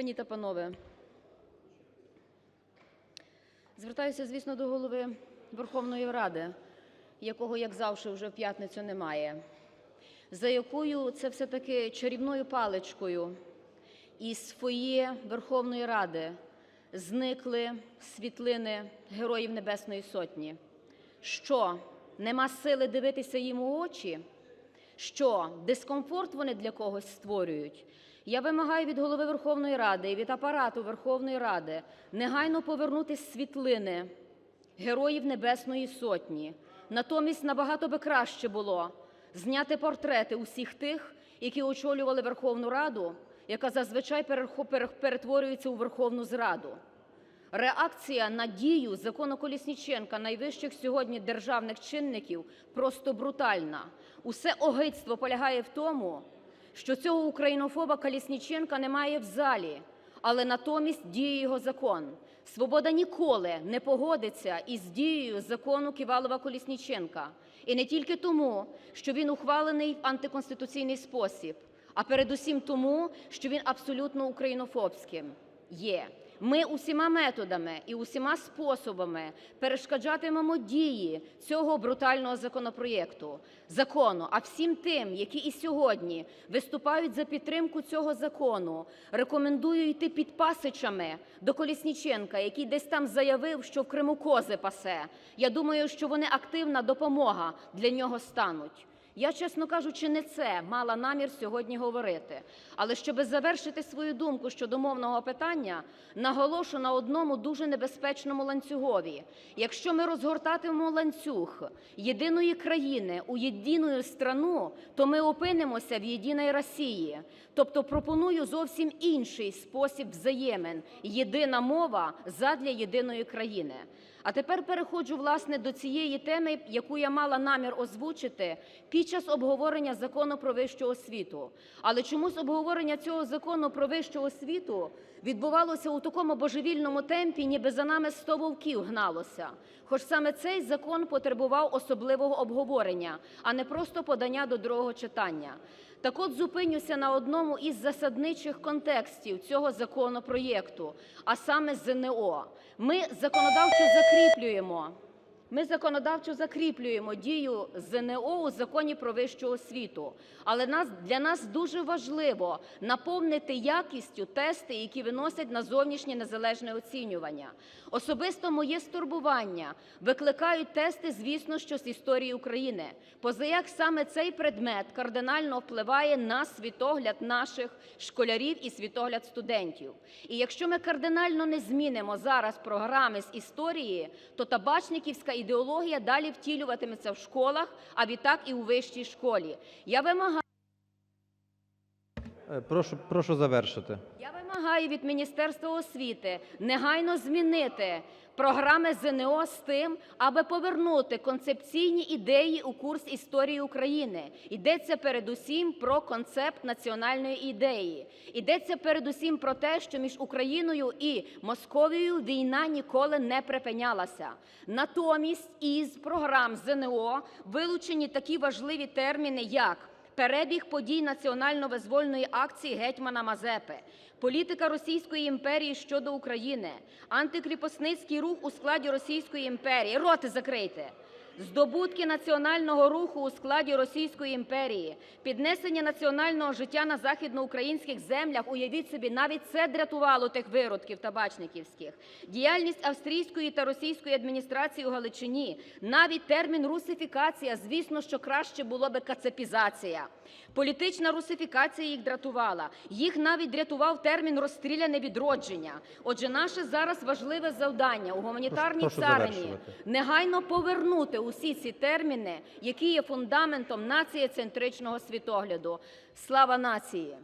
Пані та панове, звертаюся, звісно, до Голови Верховної Ради, якого, як завжди, вже в п'ятницю немає, за якою це все-таки чарівною паличкою із фоє Верховної Ради зникли світлини Героїв Небесної Сотні. Що, нема сили дивитися їм у очі? Що дискомфорт вони для когось створюють? Я вимагаю від Голови Верховної Ради і від апарату Верховної Ради негайно повернути світлини Героїв Небесної Сотні. Натомість набагато би краще було зняти портрети усіх тих, які очолювали Верховну Раду, яка зазвичай перетворюється у Верховну зраду. Реакція на дію закону Колісніченка найвищих сьогодні державних чинників просто брутальна. Усе огидство полягає в тому, що цього українофоба Колісніченка немає в залі, але натомість діє його закон. Свобода ніколи не погодиться із дією закону Ківалова-Колісніченка. І не тільки тому, що він ухвалений в антиконституційний спосіб, а передусім тому, що він абсолютно українофобським є. Ми усіма методами і усіма способами перешкоджатимемо дії цього брутального законопроєкту, закону. А всім тим, які і сьогодні виступають за підтримку цього закону, рекомендую йти під пасичами до Колісніченка, який десь там заявив, що в Криму кози пасе. Я думаю, що вони активна допомога для нього стануть. Я, чесно кажучи, не це мала намір сьогодні говорити. Але щоб завершити свою думку щодо мовного питання, наголошу на одному дуже небезпечному ланцюгові. Якщо ми розгортатимемо ланцюг єдиної країни у єдину страну, то ми опинимося в єдиній Росії. Тобто пропоную зовсім інший спосіб взаємин – єдина мова задля єдиної країни. А тепер переходжу, власне, до цієї теми, яку я мала намір озвучити під час обговорення Закону про вищу освіту. Але чомусь обговорення цього Закону про вищу освіту відбувалося у такому божевільному темпі, ніби за нами сто вовків гналося. Хоч саме цей закон потребував особливого обговорення, а не просто подання до другого читання. Так от зупинюся на одному із засадничих контекстів цього законопроєкту, а саме ЗНО. Ми законодавчо закріплюємо ми законодавчо закріплюємо дію ЗНО у Законі про вищу освіту. Але для нас дуже важливо наповнити якістю тести, які виносять на зовнішнє незалежне оцінювання. Особисто моє стурбування викликають тести, звісно, що з історії України. Позаяк саме цей предмет кардинально впливає на світогляд наших школярів і світогляд студентів. І якщо ми кардинально не змінимо зараз програми з історії, то табачниківська ідеологія далі втілюватиметься в школах, а відтак і у вищій школі. Я вимагаю Е, Прошу, прошу завершити. Я вимагаю від Міністерства освіти негайно змінити програми ЗНО з тим, аби повернути концепційні ідеї у курс історії України. Йдеться передусім про концепт національної ідеї. Йдеться передусім про те, що між Україною і Московією війна ніколи не припинялася. Натомість із програм ЗНО вилучені такі важливі терміни, як перебіг подій національно-визвольної акції гетьмана Мазепи, політика Російської імперії щодо України, антикріпосницький рух у складі Російської імперії. Роти закрийте. Здобутки національного руху у складі Російської імперії, піднесення національного життя на західноукраїнських землях, уявіть собі, навіть це дратувало тих виродків табачниківських. Діяльність австрійської та російської адміністрації у Галичині, навіть термін русифікація, звісно, що краще було би кацапізація. Політична русифікація їх дратувала. Їх навіть дратував термін розстріляне відродження. Отже, наше зараз важливе завдання у гуманітарній царині негайно повернути усі ці терміни, які є фундаментом націєцентричного світогляду. Слава нації!